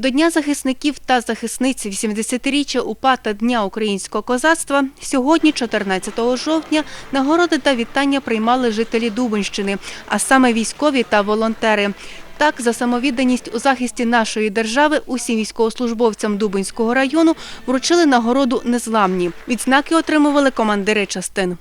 До Дня захисників та захисниць 80-річчя УПА та Дня українського козацтва сьогодні, 14 жовтня, нагороди та вітання приймали жителі Дубинщини, а саме військові та волонтери. Так, за самовідданість у захисті нашої держави усім військовослужбовцям Дубинського району вручили нагороду незламні. Відзнаки отримували командири частин.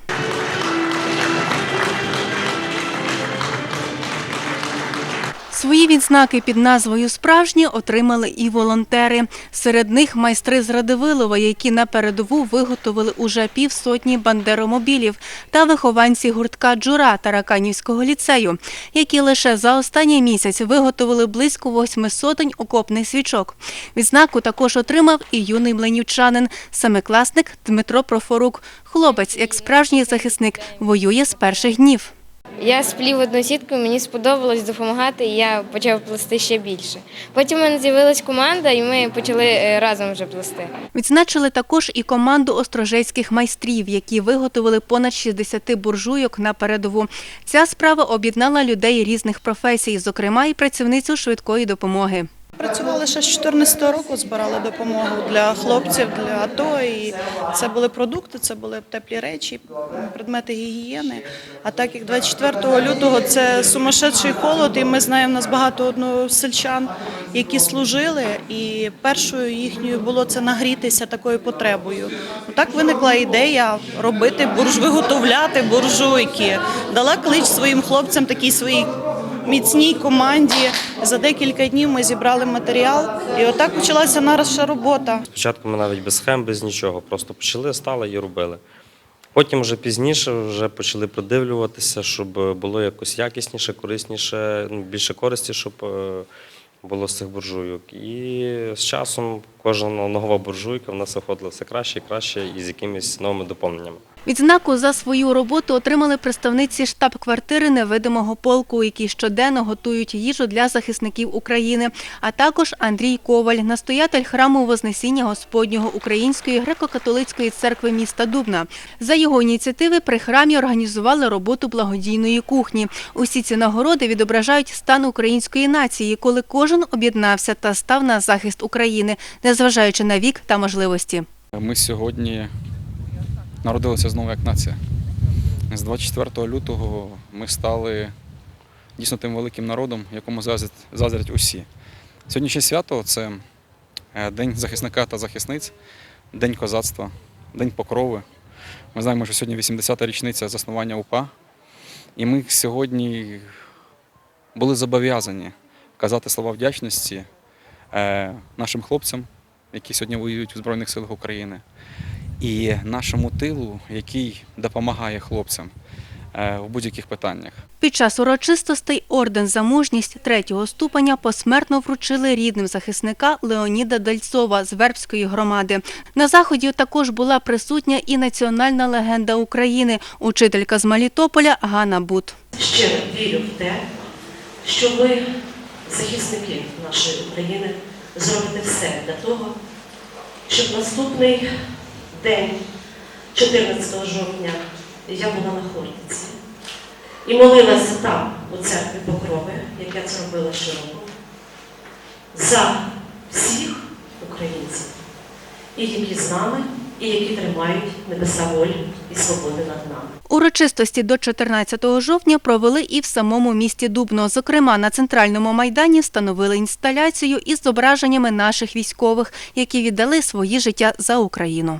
Свої відзнаки під назвою Справжні отримали і волонтери. Серед них майстри з Радивилова, які на передову виготовили уже півсотні бандеромобілів, та вихованці гуртка Джура Тараканівського ліцею, які лише за останній місяць виготовили близько восьми сотень окопних свічок. Відзнаку також отримав і юний мленівчанин, семикласник Дмитро Профорук. Хлопець, як справжній захисник, воює з перших днів. Я сплів одну сітку, мені сподобалось допомагати, і я почав плести ще більше. Потім у мене з'явилась команда, і ми почали е, разом вже плести. Відзначили також і команду острожейських майстрів, які виготовили понад 60 буржуйок на передову. Ця справа об'єднала людей різних професій, зокрема і працівницю швидкої допомоги. Працювали ще з 14 року, збирали допомогу для хлопців, для АТО. І це були продукти, це були теплі речі, предмети гігієни. А так як 24 лютого це сумасшедший холод, і ми знаємо, у нас багато односельчан, які служили, і першою їхньою було це нагрітися такою потребою. Так виникла ідея робити бурж, виготовляти буржуйки. Дала клич своїм хлопцям такій своїй міцній команді. За декілька днів ми зібрали матеріал, і отак почалася наша робота. Спочатку ми навіть без схем, без нічого, просто почали, стали і робили. Потім вже пізніше вже почали придивлюватися, щоб було якось якісніше, корисніше, ну, більше користі, щоб е, було з цих буржуйок. І з часом кожна нова буржуйка в нас виходила все краще і краще і з якимись новими доповненнями. Відзнаку за свою роботу отримали представниці штаб-квартири невидимого полку, які щоденно готують їжу для захисників України, а також Андрій Коваль, настоятель храму Вознесіння Господнього Української греко-католицької церкви міста Дубна. За його ініціативи при храмі організували роботу благодійної кухні. Усі ці нагороди відображають стан української нації, коли кожен об'єднався та став на захист України, незважаючи на вік та можливості. Ми сьогодні народилися знову як нація. З 24 лютого ми стали дійсно тим великим народом, якому заздрять, заздрять усі. Сьогоднішнє свято це е, День захисника та захисниць, День козацтва, День покрови. Ми знаємо, що сьогодні 80-та річниця заснування УПА. І ми сьогодні були зобов'язані казати слова вдячності е, нашим хлопцям, які сьогодні воюють у Збройних силах України, і нашому тилу, який допомагає хлопцям е, в будь-яких питаннях. Під час урочистостей орден за мужність третього ступеня посмертно вручили рідним захисника Леоніда Дальцова з Вербської громади. На заході також була присутня і національна легенда України, учителька з Мелітополя Ганна Бут. щиро вірю в те, що ви, захисники нашої України, зробите все для того, щоб наступний день, 14 жовтня, я була на Хортиці і молилася там, у церкві Покрови, як я це робила щороку, за всіх українців, і які з нами, і які тримають небеса волі і свободи над нами. Урочистості до 14 жовтня провели і в самому місті Дубно. Зокрема, на центральному майдані встановили інсталяцію із зображеннями наших військових, які віддали свої життя за Україну.